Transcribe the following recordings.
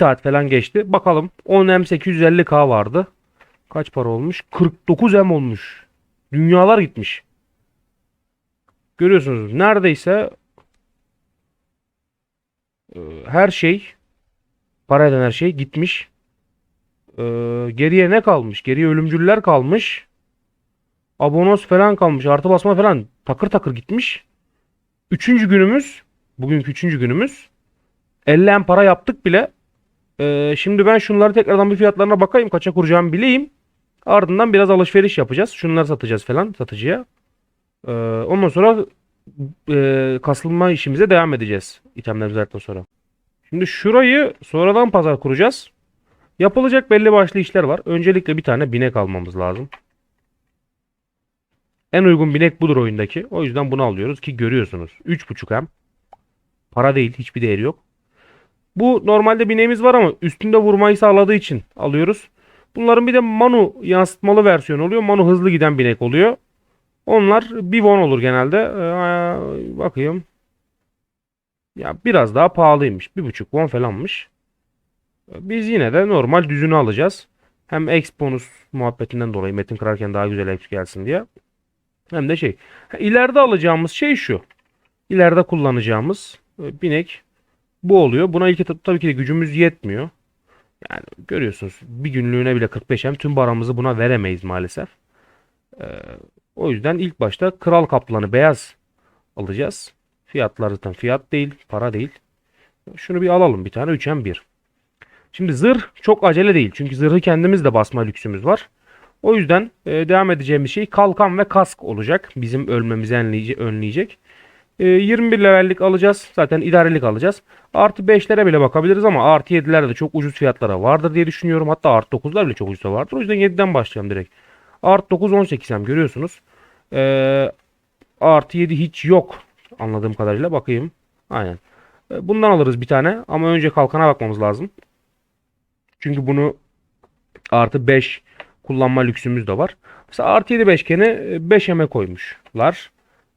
saat falan geçti. Bakalım 10M 850K vardı. Kaç para olmuş? 49M olmuş. Dünyalar gitmiş. Görüyorsunuz neredeyse e, her şey para eden her şey gitmiş. E, geriye ne kalmış? Geriye ölümcüller kalmış. Abonos falan kalmış. Artı basma falan takır takır gitmiş. Üçüncü günümüz. Bugünkü üçüncü günümüz. 50 en para yaptık bile. Ee, şimdi ben şunları tekrardan bir fiyatlarına bakayım. Kaça kuracağımı bileyim. Ardından biraz alışveriş yapacağız. Şunları satacağız falan satıcıya. Ee, ondan sonra e, kasılma işimize devam edeceğiz. İtemler zaten sonra. Şimdi şurayı sonradan pazar kuracağız. Yapılacak belli başlı işler var. Öncelikle bir tane binek almamız lazım. En uygun binek budur oyundaki. O yüzden bunu alıyoruz ki görüyorsunuz. 3.5 hem. Para değil. Hiçbir değeri yok. Bu normalde bineğimiz var ama üstünde vurmayı sağladığı için alıyoruz. Bunların bir de Manu yansıtmalı versiyonu oluyor. Manu hızlı giden binek oluyor. Onlar bir won olur genelde. Ee, bakayım. Ya biraz daha pahalıymış. Bir buçuk won falanmış. Biz yine de normal düzünü alacağız. Hem X bonus muhabbetinden dolayı metin kırarken daha güzel X gelsin diye. Hem de şey. ileride alacağımız şey şu. İleride kullanacağımız e, binek bu oluyor. Buna ilk etapta tabii ki de gücümüz yetmiyor. Yani görüyorsunuz bir günlüğüne bile 45 hem tüm paramızı buna veremeyiz maalesef. Ee, o yüzden ilk başta kral kaplanı beyaz alacağız. Fiyatlar zaten fiyat değil, para değil. Şunu bir alalım bir tane 3'en 1. Şimdi zırh çok acele değil. Çünkü zırhı kendimiz de basma lüksümüz var. O yüzden e, devam edeceğimiz şey kalkan ve kask olacak. Bizim ölmemizi önleyecek. Önleyecek. E, 21 levellik alacağız. Zaten idarelik alacağız. Artı 5'lere bile bakabiliriz ama artı 7'lerde de çok ucuz fiyatlara vardır diye düşünüyorum. Hatta artı 9'lar bile çok ucuza vardır. O yüzden 7'den başlayalım direkt. Artı 9 18 hem görüyorsunuz. E, artı 7 hiç yok anladığım kadarıyla. Bakayım. Aynen. E, bundan alırız bir tane ama önce kalkana bakmamız lazım. Çünkü bunu artı 5 kullanma lüksümüz de var. Mesela artı 7 beşgeni 5M'e koymuşlar.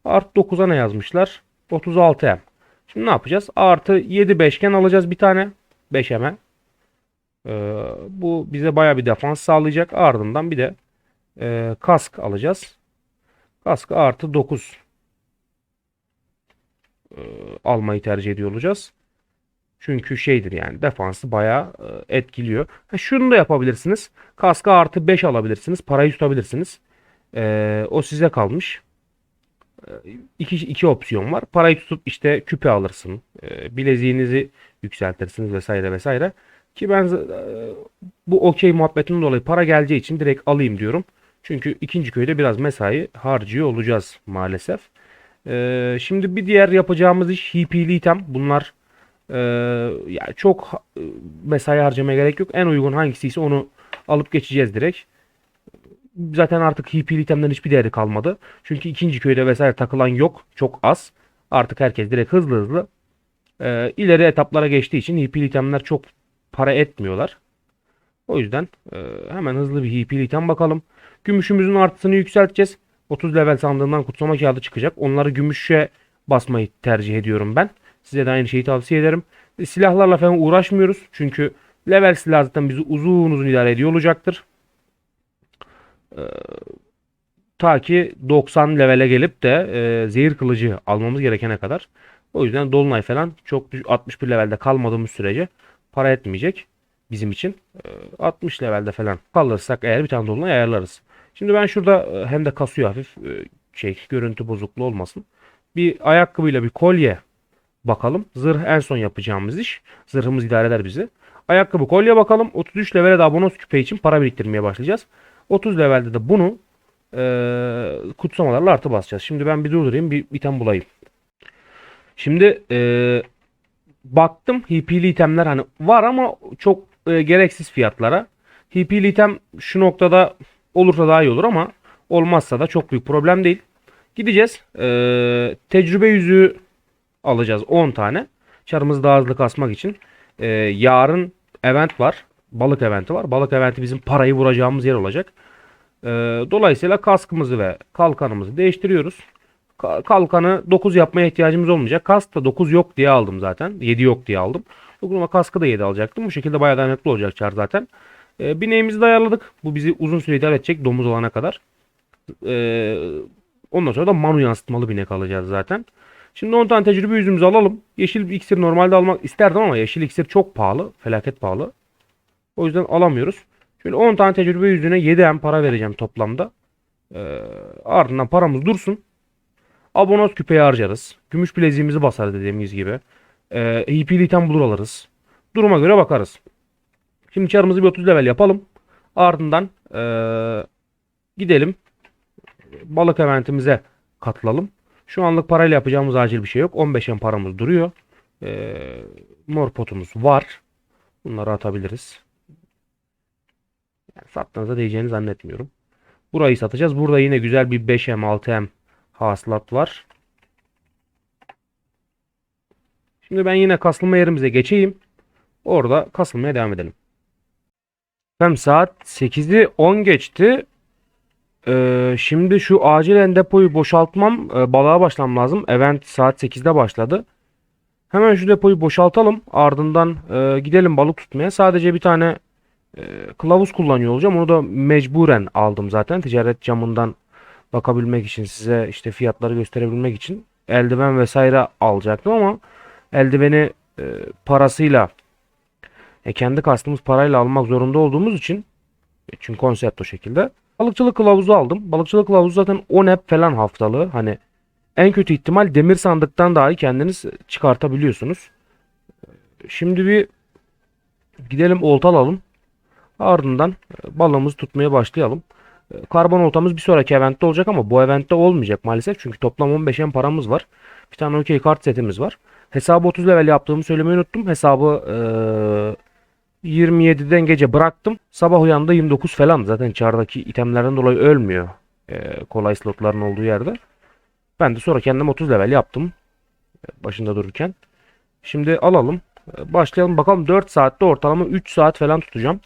Artı 9'a ne yazmışlar? 36M. Şimdi ne yapacağız? Artı 7 beşgen alacağız bir tane. 5M'e. Ee, bu bize baya bir defans sağlayacak. Ardından bir de e, kask alacağız. Kask artı 9 e, almayı tercih ediyor olacağız. Çünkü şeydir yani defansı bayağı e, etkiliyor. Ha, şunu da yapabilirsiniz. Kaska artı 5 alabilirsiniz. Parayı tutabilirsiniz. E, o size kalmış. E, iki, iki opsiyon var. Parayı tutup işte küpe alırsın. E, bileziğinizi yükseltirsiniz vesaire vesaire. Ki ben e, bu okey muhabbetinden dolayı para geleceği için direkt alayım diyorum. Çünkü ikinci köyde biraz mesai harcıyor olacağız maalesef. E, şimdi bir diğer yapacağımız iş HP'li item. Bunlar ee, yani çok e, mesai harcamaya gerek yok. En uygun hangisiyse onu alıp geçeceğiz direkt. Zaten artık HP'li itemlerin hiçbir değeri kalmadı. Çünkü ikinci köyde vesaire takılan yok. Çok az. Artık herkes direkt hızlı hızlı e, ileri etaplara geçtiği için HP'li itemler çok para etmiyorlar. O yüzden e, hemen hızlı bir HP'li item bakalım. Gümüşümüzün artısını yükselteceğiz. 30 level sandığından kutsama kağıdı çıkacak. Onları gümüşe basmayı tercih ediyorum ben. Size de aynı şeyi tavsiye ederim. E, silahlarla falan uğraşmıyoruz. Çünkü level silah zaten bizi uzun uzun idare ediyor olacaktır. Ee, ta ki 90 levele gelip de e, zehir kılıcı almamız gerekene kadar. O yüzden dolunay falan çok düş- 61 levelde kalmadığımız sürece para etmeyecek bizim için. Ee, 60 levelde falan kalırsak eğer bir tane dolunay ayarlarız. Şimdi ben şurada e, hem de kasıyor hafif e, şey görüntü bozukluğu olmasın. Bir ayakkabıyla bir kolye bakalım. Zırh en son yapacağımız iş. Zırhımız idare eder bizi. Ayakkabı kolye bakalım. 33 levele de abonos küpe için para biriktirmeye başlayacağız. 30 levelde de bunu e, kutsamalarla artı basacağız. Şimdi ben bir durdurayım bir item bulayım. Şimdi e, baktım HP'li itemler hani var ama çok e, gereksiz fiyatlara. HP'li item şu noktada olursa daha iyi olur ama olmazsa da çok büyük problem değil. Gideceğiz. E, tecrübe yüzüğü alacağız 10 tane. Çarımızı daha hızlı kasmak için. Ee, yarın event var. Balık eventi var. Balık eventi bizim parayı vuracağımız yer olacak. Ee, dolayısıyla kaskımızı ve kalkanımızı değiştiriyoruz. Ka- kalkanı 9 yapmaya ihtiyacımız olmayacak. Kask da 9 yok diye aldım zaten. 7 yok diye aldım. Dokunma kaskı da 7 alacaktım. Bu şekilde bayağı dayanıklı olacak çar zaten. E, bineğimizi de ayarladık. Bu bizi uzun süre idare edecek domuz olana kadar. E, ondan sonra da manu yansıtmalı binek alacağız zaten. Şimdi 10 tane tecrübe yüzümüzü alalım. Yeşil iksir normalde almak isterdim ama yeşil iksir çok pahalı. Felaket pahalı. O yüzden alamıyoruz. Şöyle 10 tane tecrübe yüzüne 7 M para vereceğim toplamda. Ee, ardından paramız dursun. Abonos küpeyi harcarız. Gümüş bileziğimizi basar dediğimiz gibi. Ee, HP'li item bulur alırız. Duruma göre bakarız. Şimdi çarımızı bir 30 level yapalım. Ardından ee, gidelim. Balık eventimize katılalım. Şu anlık parayla yapacağımız acil bir şey yok. 15 en paramız duruyor. Ee, mor potumuz var. Bunları atabiliriz. Yani sattığınızda değeceğini zannetmiyorum. Burayı satacağız. Burada yine güzel bir 5M 6M hasılat var. Şimdi ben yine kasılma yerimize geçeyim. Orada kasılmaya devam edelim. Efendim saat 8'i 10 geçti. Ee, şimdi şu acilen depoyu boşaltmam, e, balığa başlamam lazım. Event saat 8'de başladı. Hemen şu depoyu boşaltalım. Ardından e, gidelim balık tutmaya. Sadece bir tane kılavuz kullanıyor olacağım. Onu da mecburen aldım zaten. Ticaret camından bakabilmek için size işte fiyatları gösterebilmek için eldiven vesaire alacaktım ama eldiveni e, parasıyla e, kendi kastımız parayla almak zorunda olduğumuz için e, çünkü konsept o şekilde. Balıkçılık kılavuzu aldım. Balıkçılık kılavuzu zaten 10 app falan haftalığı. Hani en kötü ihtimal demir sandıktan dahi kendiniz çıkartabiliyorsunuz. Şimdi bir gidelim olta alalım. Ardından e, balığımızı tutmaya başlayalım. E, Karbon oltamız bir sonraki eventte olacak ama bu eventte olmayacak maalesef. Çünkü toplam 15 en paramız var. Bir tane okey kart setimiz var. Hesabı 30 level yaptığımı söylemeyi unuttum. Hesabı e, 27'den gece bıraktım. Sabah uyandı 29 falan. Zaten çardaki itemlerden dolayı ölmüyor. E, kolay slotların olduğu yerde. Ben de sonra kendim 30 level yaptım. e, Başında dururken. Şimdi alalım. Başlayalım bakalım 4 saatte ortalama 3 saat falan tutacağım.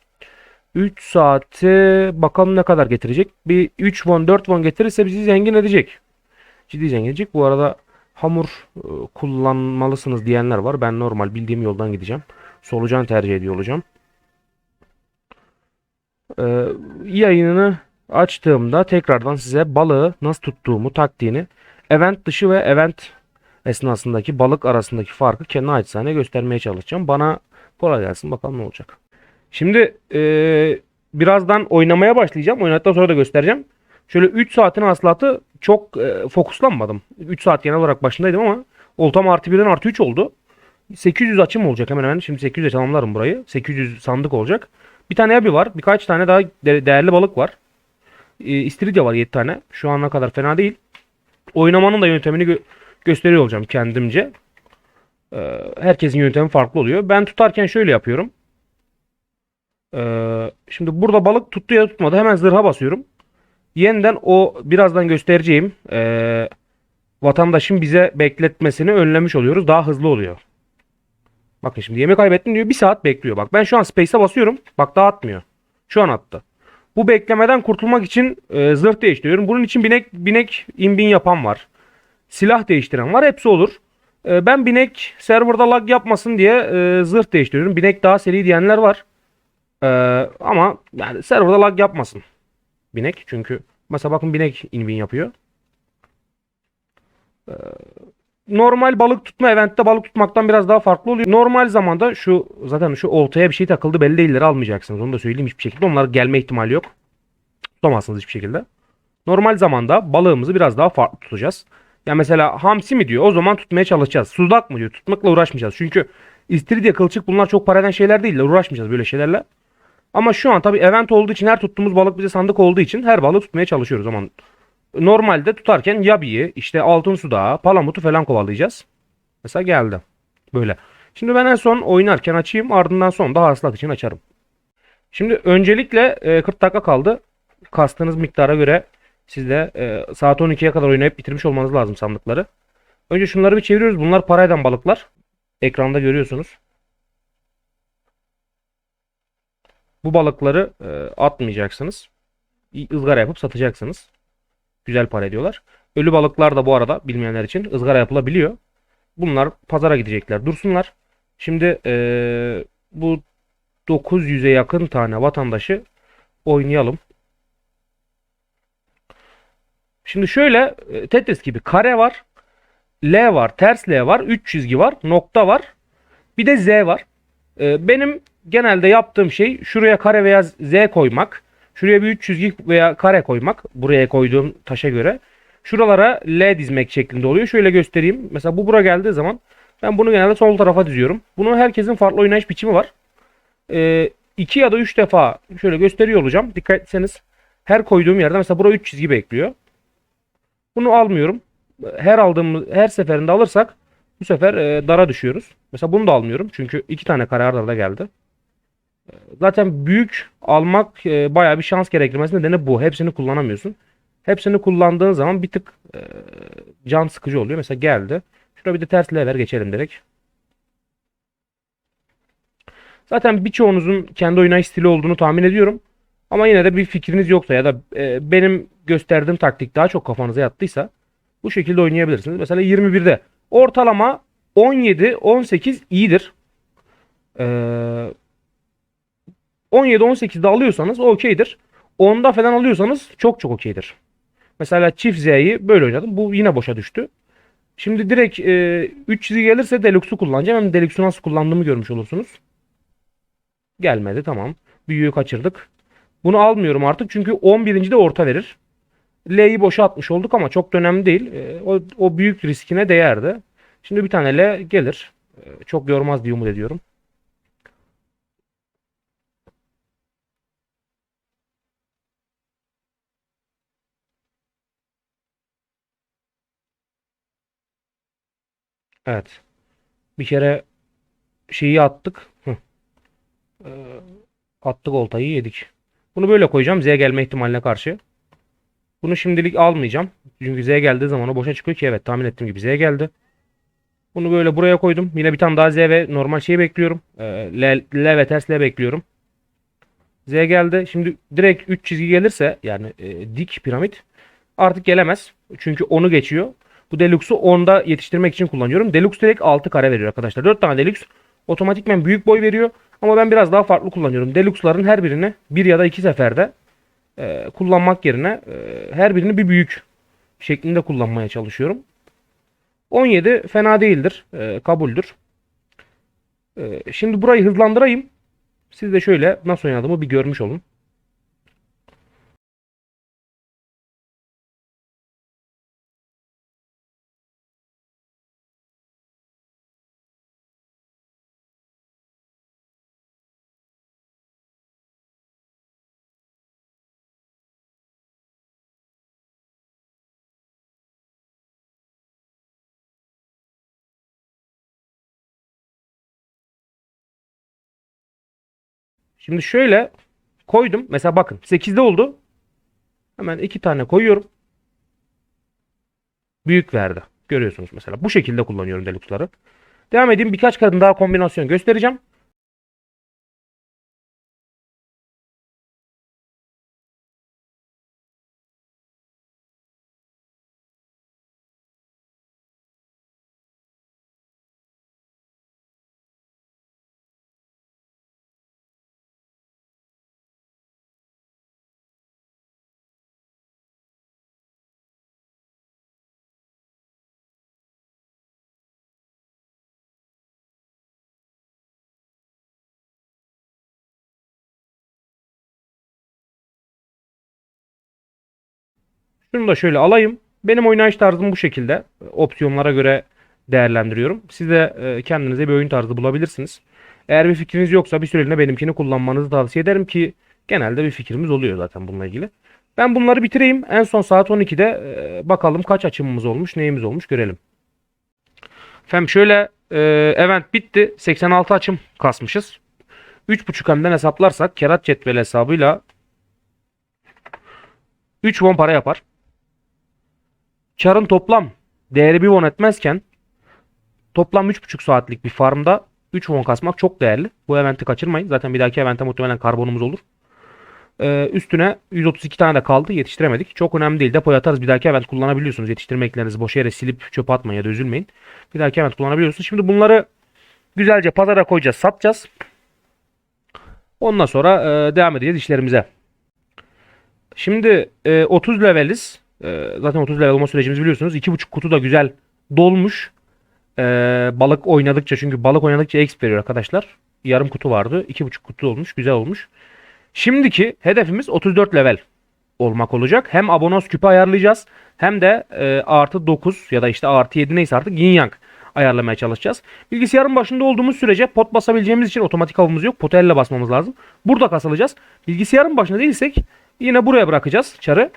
3 saate bakalım ne kadar getirecek. Bir 3 won 4 won getirirse bizi zengin edecek. Ciddi zengin edecek. Bu arada hamur e, kullanmalısınız diyenler var. Ben normal bildiğim yoldan gideceğim. Solucan tercih ediyor olacağım. Ee, yayınını açtığımda tekrardan size balığı nasıl tuttuğumu, taktiğini, event dışı ve event esnasındaki balık arasındaki farkı kendi açısından göstermeye çalışacağım. Bana kolay gelsin bakalım ne olacak. Şimdi eee, birazdan oynamaya başlayacağım. Oynadıktan sonra da göstereceğim. Şöyle 3 saatin hasılatı çok eee, fokuslanmadım. 3 saat genel olarak başındaydım ama oltam artı 1'den artı 3 oldu. 800 açım olacak hemen hemen. Şimdi 800'e tamamlarım burayı. 800 sandık olacak. Bir tane yabi var. Birkaç tane daha de- değerli balık var. E, istiridye var 7 tane. Şu ana kadar fena değil. Oynamanın da yöntemini gö- gösteriyor olacağım kendimce. E, herkesin yöntemi farklı oluyor. Ben tutarken şöyle yapıyorum. Ee, şimdi burada balık tuttu ya tutmadı. Hemen zırha basıyorum. Yeniden o birazdan göstereceğim ee, vatandaşın bize bekletmesini önlemiş oluyoruz. Daha hızlı oluyor. Bakın şimdi yemek kaybettim diyor. Bir saat bekliyor. Bak ben şu an space'e basıyorum. Bak daha atmıyor. Şu an attı. Bu beklemeden kurtulmak için e, zırh değiştiriyorum. Bunun için binek binek imbin yapan var. Silah değiştiren var. Hepsi olur. E, ben binek serverda lag yapmasın diye e, zırh değiştiriyorum. Binek daha seri diyenler var. Ee, ama yani serverda lag yapmasın. Binek çünkü mesela bakın binek inbin yapıyor. Ee, normal balık tutma eventte balık tutmaktan biraz daha farklı oluyor. Normal zamanda şu zaten şu oltaya bir şey takıldı belli değilleri almayacaksınız. Onu da söyleyeyim hiçbir şekilde. Onlar gelme ihtimali yok. Tutamazsınız hiçbir şekilde. Normal zamanda balığımızı biraz daha farklı tutacağız. Ya mesela hamsi mi diyor o zaman tutmaya çalışacağız. Sudak mı diyor tutmakla uğraşmayacağız. Çünkü istiridye kılçık bunlar çok para şeyler değil. Uğraşmayacağız böyle şeylerle. Ama şu an tabii event olduğu için her tuttuğumuz balık bize sandık olduğu için her balığı tutmaya çalışıyoruz ama normalde tutarken yabiyi, işte altın sudağı, palamutu falan kovalayacağız. Mesela geldi. Böyle. Şimdi ben en son oynarken açayım ardından son da hasılat için açarım. Şimdi öncelikle e, 40 dakika kaldı. Kastığınız miktara göre siz de e, saat 12'ye kadar oynayıp bitirmiş olmanız lazım sandıkları. Önce şunları bir çeviriyoruz. Bunlar para eden balıklar. Ekranda görüyorsunuz. Bu balıkları e, atmayacaksınız. İ- ızgara yapıp satacaksınız. Güzel para ediyorlar. Ölü balıklar da bu arada bilmeyenler için ızgara yapılabiliyor. Bunlar pazara gidecekler. Dursunlar. Şimdi eee, bu 900'e yakın tane vatandaşı oynayalım. Şimdi şöyle e, Tetris gibi kare var. L var, ters L var, 3 çizgi var, nokta var. Bir de Z var. E, benim genelde yaptığım şey şuraya kare veya Z koymak. Şuraya bir 3 çizgi veya kare koymak. Buraya koyduğum taşa göre. Şuralara L dizmek şeklinde oluyor. Şöyle göstereyim. Mesela bu bura geldiği zaman ben bunu genelde sol tarafa diziyorum. Bunun herkesin farklı oynayış biçimi var. E, 2 ya da 3 defa şöyle gösteriyor olacağım. Dikkat etseniz her koyduğum yerde mesela buraya 3 çizgi bekliyor. Bunu almıyorum. Her aldığımız her seferinde alırsak bu sefer e, dara düşüyoruz. Mesela bunu da almıyorum. Çünkü iki tane kare arda geldi. E, Zaten büyük almak e, bayağı bir şans gerektirmesi nedeni bu. Hepsini kullanamıyorsun. Hepsini kullandığın zaman bir tık e, can sıkıcı oluyor. Mesela geldi. Şurada bir de ters lever geçelim direkt. Zaten birçoğunuzun kendi oynayış stili olduğunu tahmin ediyorum. Ama yine de bir fikriniz yoksa ya da e, benim gösterdiğim taktik daha çok kafanıza yattıysa bu şekilde oynayabilirsiniz. Mesela 21'de ortalama 17-18 iyidir. Ee, 17-18'de alıyorsanız okeydir. 10'da falan alıyorsanız çok çok okeydir. Mesela çift Z'yi böyle oynadım. Bu yine boşa düştü. Şimdi direkt e, 3 çizgi gelirse Deluxe'u kullanacağım. Hem Deluxe'u nasıl kullandığımı görmüş olursunuz. Gelmedi tamam. Büyüğü kaçırdık. Bunu almıyorum artık çünkü 11. de orta verir. L'yi boşa atmış olduk ama çok da önemli değil. E, o, o büyük riskine değerdi. Şimdi bir tane L gelir. E, çok yormaz diye umut ediyorum. Evet. Bir kere şeyi attık. Hıh. E, attık oltayı yedik. Bunu böyle koyacağım Z gelme ihtimaline karşı. Bunu şimdilik almayacağım. Çünkü Z geldiği zaman o boşa çıkıyor ki evet tahmin ettiğim gibi Z geldi. Bunu böyle buraya koydum. Yine bir tane daha Z ve normal şeyi bekliyorum. Ee, L, L ve ters L bekliyorum. Z geldi. Şimdi direkt 3 çizgi gelirse yani e, dik piramit artık gelemez. Çünkü onu geçiyor. Bu Deluxe'u 10'da yetiştirmek için kullanıyorum. Deluxe direkt 6 kare veriyor arkadaşlar. 4 tane Deluxe otomatikmen büyük boy veriyor. Ama ben biraz daha farklı kullanıyorum. Deluxe'ların her birini bir ya da iki seferde e, kullanmak yerine e, her birini bir büyük şeklinde kullanmaya çalışıyorum. 17 fena değildir. E, kabuldür. E, şimdi burayı hızlandırayım. Siz de şöyle nasıl oynadığımı bir görmüş olun. Şimdi şöyle koydum. Mesela bakın 8'de oldu. Hemen iki tane koyuyorum. Büyük verdi. Görüyorsunuz mesela. Bu şekilde kullanıyorum deluxe'ları. Devam edeyim. Birkaç kadın daha kombinasyon göstereceğim. Şunu da şöyle alayım. Benim oynayış tarzım bu şekilde. Opsiyonlara göre değerlendiriyorum. Siz de e, kendinize bir oyun tarzı bulabilirsiniz. Eğer bir fikriniz yoksa bir süreliğine benimkini kullanmanızı tavsiye ederim ki genelde bir fikrimiz oluyor zaten bununla ilgili. Ben bunları bitireyim. En son saat 12'de e, bakalım kaç açımımız olmuş, neyimiz olmuş görelim. Efendim şöyle e, event bitti. 86 açım kasmışız. 3.5 M'den hesaplarsak kerat cetveli hesabıyla 3 won para yapar. Çarın toplam değeri 1 won etmezken toplam 3.5 saatlik bir farmda 3 won kasmak çok değerli. Bu eventi kaçırmayın. Zaten bir dahaki evente muhtemelen karbonumuz olur. Ee, üstüne 132 tane de kaldı. Yetiştiremedik. Çok önemli değil. Depoya atarız. Bir dahaki event kullanabiliyorsunuz. Yetiştirme eklerinizi boş yere silip çöpe atmayın ya da üzülmeyin. Bir dahaki event kullanabiliyorsunuz. Şimdi bunları Güzelce pazara koyacağız, satacağız. Ondan sonra e, devam edeceğiz işlerimize. Şimdi e, 30 leveliz. E, zaten 30 level olma sürecimizi biliyorsunuz. 2.5 kutu da güzel dolmuş. E, balık oynadıkça çünkü balık oynadıkça exp veriyor arkadaşlar. Yarım kutu vardı. 2.5 kutu olmuş. Güzel olmuş. Şimdiki hedefimiz 34 level olmak olacak. Hem abonos küpü ayarlayacağız. Hem de e, artı 9 ya da işte artı 7 neyse artık yin yang ayarlamaya çalışacağız. Bilgisayarın başında olduğumuz sürece pot basabileceğimiz için otomatik avımız yok. Potu elle basmamız lazım. Burada kasılacağız. Bilgisayarın başında değilsek yine buraya bırakacağız çarı.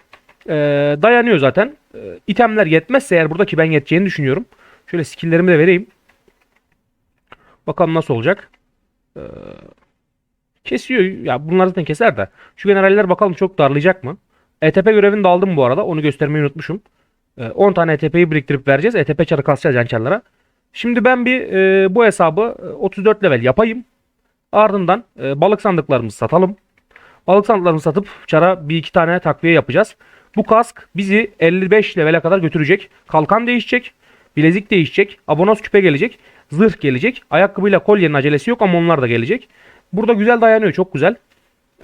E, dayanıyor zaten. E, itemler yetmezse eğer burada ki ben yeteceğini düşünüyorum. Şöyle skilllerimi de vereyim. Bakalım nasıl olacak. E, kesiyor. Ya bunlar zaten keser de. Şu generaller bakalım çok darlayacak mı? ETP görevini de aldım bu arada. Onu göstermeyi unutmuşum. E, 10 tane ETP'yi biriktirip vereceğiz. ETP çarı kasacağız yançarlara. Şimdi ben bir e, bu hesabı e, 34 level yapayım. Ardından e, balık sandıklarımızı satalım. Balık sandıklarımızı satıp çara bir iki tane takviye yapacağız. Bu kask bizi 55 levele kadar götürecek. Kalkan değişecek. Bilezik değişecek. Abonos küpe gelecek. Zırh gelecek. Ayakkabıyla kolyenin acelesi yok ama onlar da gelecek. Burada güzel dayanıyor. Çok güzel.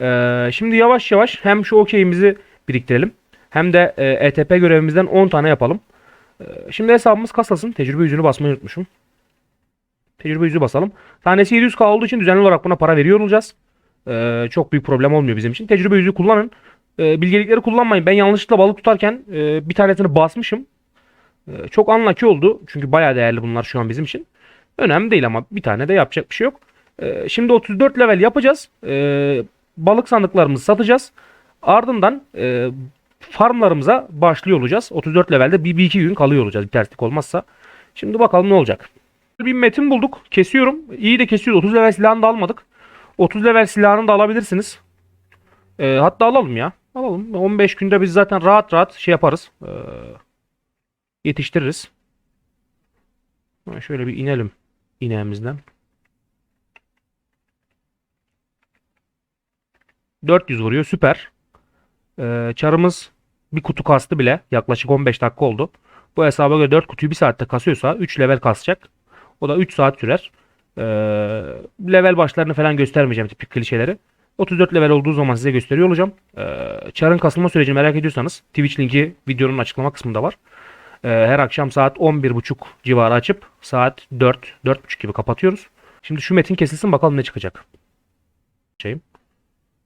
Ee, şimdi yavaş yavaş hem şu okeyimizi biriktirelim. Hem de e, ETP görevimizden 10 tane yapalım. Ee, şimdi hesabımız kasasın. Tecrübe yüzünü basmayı unutmuşum. Tecrübe yüzü basalım. Tanesi 700k olduğu için düzenli olarak buna para veriyor olacağız. Ee, çok büyük problem olmuyor bizim için. Tecrübe yüzü kullanın. Ee, bilgelikleri kullanmayın. Ben yanlışlıkla balık tutarken e, bir tanesini basmışım. Ee, çok unlucky oldu. Çünkü bayağı değerli bunlar şu an bizim için. Önemli değil ama bir tane de yapacak bir şey yok. Ee, şimdi 34 level yapacağız. Ee, balık sandıklarımızı satacağız. Ardından e, farmlarımıza başlıyor olacağız. 34 levelde bir, bir iki gün kalıyor olacağız bir terslik olmazsa. Şimdi bakalım ne olacak. Bir metin bulduk. Kesiyorum. İyi de kesiyoruz. 30 level silahını da almadık. 30 level silahını da alabilirsiniz. Ee, hatta alalım ya. Alalım. 15 günde biz zaten rahat rahat şey yaparız. Ee, yetiştiririz. Şöyle bir inelim ineğimizden. 400 vuruyor. Süper. Ee, çarımız bir kutu kastı bile. Yaklaşık 15 dakika oldu. Bu hesaba göre 4 kutuyu 1 saatte kasıyorsa 3 level kasacak. O da 3 saat sürer. Ee, level başlarını falan göstermeyeceğim tipik klişeleri. 34 level olduğu zaman size gösteriyor olacağım. Ee, çarın kasılma sürecini merak ediyorsanız Twitch linki videonun açıklama kısmında var. Ee, her akşam saat 11.30 civarı açıp saat 4 4.30 gibi kapatıyoruz. Şimdi şu metin kesilsin bakalım ne çıkacak. Şeyim.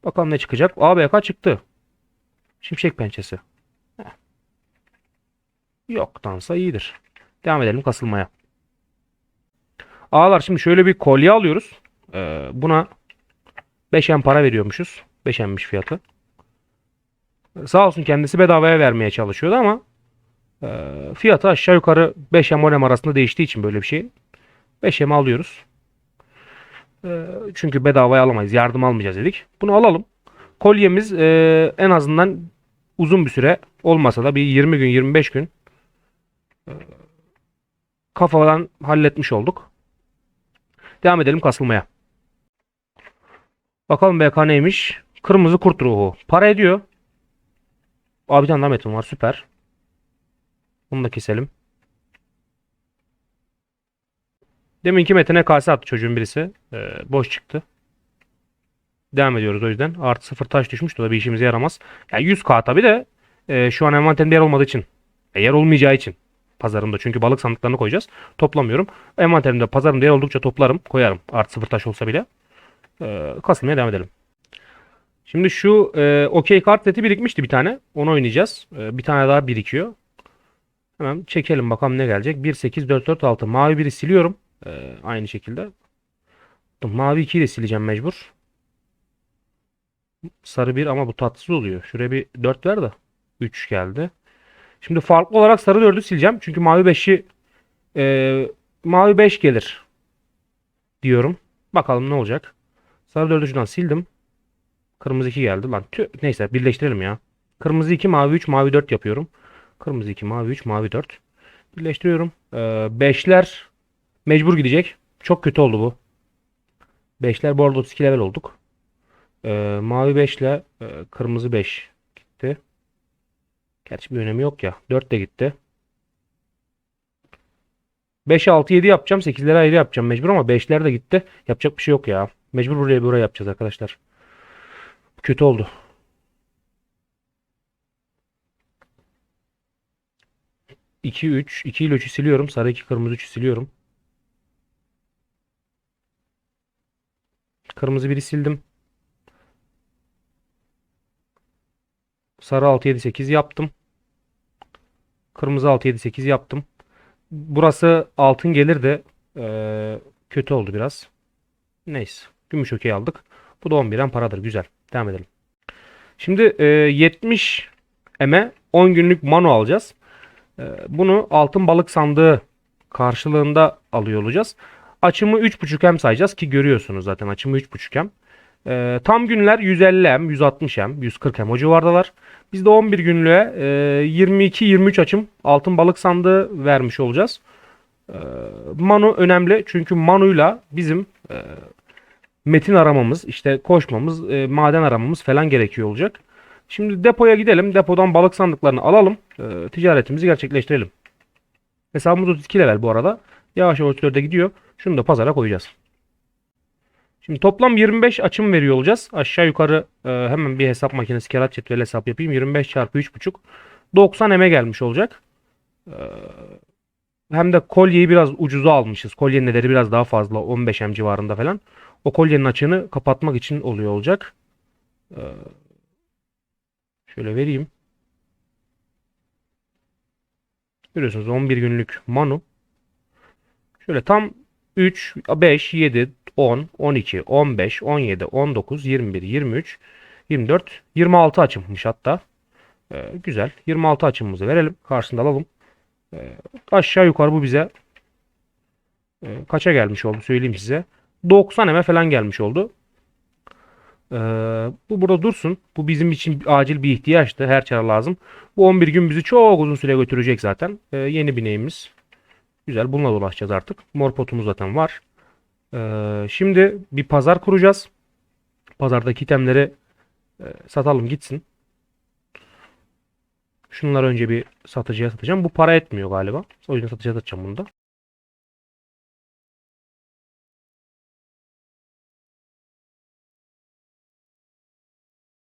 Bakalım ne çıkacak. ABK çıktı. Şimşek pençesi. Heh. Yoktansa iyidir. Devam edelim kasılmaya. Ağlar şimdi şöyle bir kolye alıyoruz. Ee, buna 5M para veriyormuşuz. 5M'miş fiyatı. Sağ olsun kendisi bedavaya vermeye çalışıyordu ama e, fiyatı aşağı yukarı 5M 10M arasında değiştiği için böyle bir şey. 5M alıyoruz. E, çünkü bedavaya alamayız. Yardım almayacağız dedik. Bunu alalım. Kolyemiz e, en azından uzun bir süre olmasa da bir 20 gün 25 gün e, kafadan halletmiş olduk. Devam edelim kasılmaya. Bakalım BK neymiş? Kırmızı kurt ruhu. Para ediyor. Abi bir tane daha metin var. Süper. Bunu da keselim. Deminki metine kase attı çocuğun birisi. Ee, boş çıktı. Devam ediyoruz o yüzden. Artı sıfır taş düşmüş. O da bir işimize yaramaz. Yani 100k tabi de e, şu an envanterimde yer olmadığı için. E, yer olmayacağı için. Pazarımda. Çünkü balık sandıklarını koyacağız. Toplamıyorum. Envanterimde pazarımda yer oldukça toplarım. Koyarım. Artı sıfır taş olsa bile. E, kasılmaya devam edelim. Şimdi şu e, okey kart seti birikmişti bir tane. Onu oynayacağız. E, bir tane daha birikiyor. Hemen çekelim bakalım ne gelecek. 1, 8, 4, 4, 6. Mavi biri siliyorum. E, aynı şekilde. Mavi 2'yi de sileceğim mecbur. Sarı 1 ama bu tatsız oluyor. Şuraya bir 4 ver de. 3 geldi. Şimdi farklı olarak sarı 4'ü sileceğim. Çünkü mavi 5'i e, mavi 5 gelir diyorum. Bakalım ne olacak. Sarı 4'ü şuradan sildim. Kırmızı 2 geldi lan. Tüh, neyse birleştirelim ya. Kırmızı 2, mavi 3, mavi 4 yapıyorum. Kırmızı 2, mavi 3, mavi 4. Birleştiriyorum. 5'ler mecbur gidecek. Çok kötü oldu bu. 5'ler bu arada 32 level olduk. Ee, mavi 5 ile e, kırmızı 5 gitti. Gerçi bir önemi yok ya. 4 de gitti. 5, 6, 7 yapacağım. 8'leri ayrı yapacağım mecbur ama 5'ler de gitti. Yapacak bir şey yok ya. Mecbur buraya buraya yapacağız arkadaşlar. Kötü oldu. İki, üç. 2 ile 3'ü siliyorum. Sarı 2, kırmızı 3'ü siliyorum. Kırmızı 1'i sildim. Sarı 6, 7, 8 yaptım. Kırmızı 6, 7, 8 yaptım. Burası altın gelir de eee, kötü oldu biraz. Neyse. Gümüş okey aldık. Bu da 11'den paradır. Güzel. Devam edelim. Şimdi eee, 70 eme 10 günlük mano alacağız. Eee, bunu altın balık sandığı karşılığında alıyor olacağız. Açımı 3.5 em sayacağız ki görüyorsunuz zaten açımı 3.5 em. Eee, tam günler 150 em, 160 em, 140 em o civardalar. Biz de 11 günlüğe e, 22-23 açım altın balık sandığı vermiş olacağız. E, Manu önemli çünkü Manu'yla bizim e, metin aramamız, işte koşmamız, e, maden aramamız falan gerekiyor olacak. Şimdi depoya gidelim. Depodan balık sandıklarını alalım. e, ticaretimizi gerçekleştirelim. Hesabımız 32 level bu arada. Yavaş yavaş 34'e gidiyor. Şunu da pazara koyacağız. Şimdi toplam 25 açım veriyor olacağız. Aşağı yukarı e, hemen bir hesap makinesi kağıt cetveli hesap yapayım. 25 çarpı 3,5 90 eme gelmiş olacak. E, hem de kolyeyi biraz ucuza almışız. Kolyenin ederi biraz daha fazla 15 em civarında falan. O kolyenin açığını kapatmak için oluyor olacak. E, şöyle vereyim. Görüyorsunuz 11 günlük manu. Şöyle tam 3, 5, 7, 10, 12, 15, 17, 19, 21, 23, 24, 26 açılmış hatta. Ee, güzel. 26 açımımızı verelim. Karşısında alalım. Ee, aşağı yukarı bu bize e, kaça gelmiş oldu söyleyeyim size. 90 eme falan gelmiş oldu. Ee, bu burada dursun. Bu bizim için acil bir ihtiyaçtı. Her çara lazım. Bu 11 gün bizi çok uzun süre götürecek zaten. Ee, yeni bineğimiz. Güzel. Bununla dolaşacağız artık. Mor potumuz zaten var. Ee, şimdi bir pazar kuracağız. Pazardaki itemleri e, satalım gitsin. Şunları önce bir satıcıya satacağım. Bu para etmiyor galiba. O yüzden satıcıya satacağım bunu da.